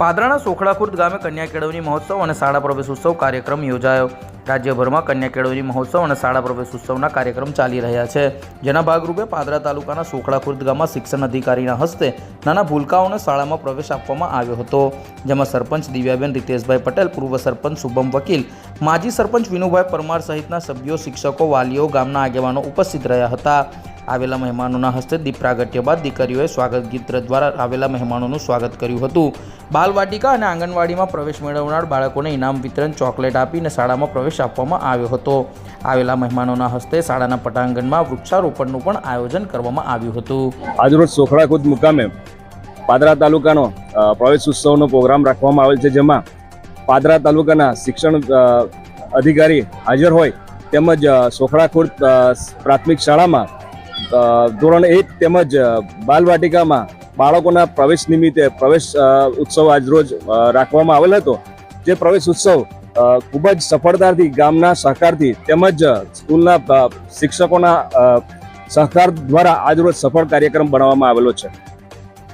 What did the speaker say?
પાદરાના સોખડા ખુર્દ ગામે કન્યા કેળવણી મહોત્સવ અને શાળા પ્રવેશ ઉત્સવ કાર્યક્રમ યોજાયો. રાજ્યભરમાં કન્યા કેળવણી મહોત્સવ અને શાળા પ્રવેશ ઉત્સવના કાર્યક્રમ ચાલી રહ્યા છે. જેના ભાગરૂપે પાદરા તાલુકાના સોખડા ખુર્દ ગામમાં શિક્ષણ અધિકારીના હસ્તે નાના ભૂલકાઓને શાળામાં પ્રવેશ આપવામાં આવ્યો હતો. જેમાં સરપંચ દિવ્યાબેન, રીતેશભાઈ પટેલ, પૂર્વ સરપંચ શુભમ વકીલ, માજી સરપંચ વિનુભાઈ પરમાર સહિતના સભ્યો, શિક્ષકો, વાલીઓ, ગામના આગેવાનો ઉપસ્થિત રહ્યા હતા. આવેલા મહેમાનોના હસ્તે દીપ પ્રાગટ્ય બાદ દીકરીઓએ સ્વાગત ગીત દ્વારા આવેલા મહેમાનોનું સ્વાગત કર્યું હતું. બાલવાટિકા અને આંગણવાડીમાં પ્રવેશ મેળવનાર બાળકોને ઇનામ વિતરણ, ચોકલેટ આપીને શાળામાં પ્રવેશ આપવામાં આવ્યો હતો. આવેલા મહેમાનોના હસ્તે શાળાના પટાંગણમાં વૃક્ષારોપણનું પણ આયોજન કરવામાં આવ્યું હતું. આજરોજ સોખડાખુદ મુકામે પાદરા તાલુકાનો પ્રવેશ ઉત્સવનો પ્રોગ્રામ રાખવામાં આવેલ છે, જેમાં પાદરા તાલુકાના શિક્ષણ અધિકારી હાજર હોય તેમજ સોખડા ખુર્દ પ્રાથમિક શાળામાં ધોરણ એક તેમજ બાલવાટિકામાં બાળકોના પ્રવેશ નિમિત્તે પ્રવેશ ઉત્સવ આજરોજ રાખવામાં આવેલ હતો. જે પ્રવેશ ઉત્સવ ખૂબ જ સફળતાથી ગામના સહકારથી તેમજ સ્કૂલના શિક્ષકોના સહકાર દ્વારા આજરોજ સફળ કાર્યક્રમ બનાવવામાં આવેલો છે.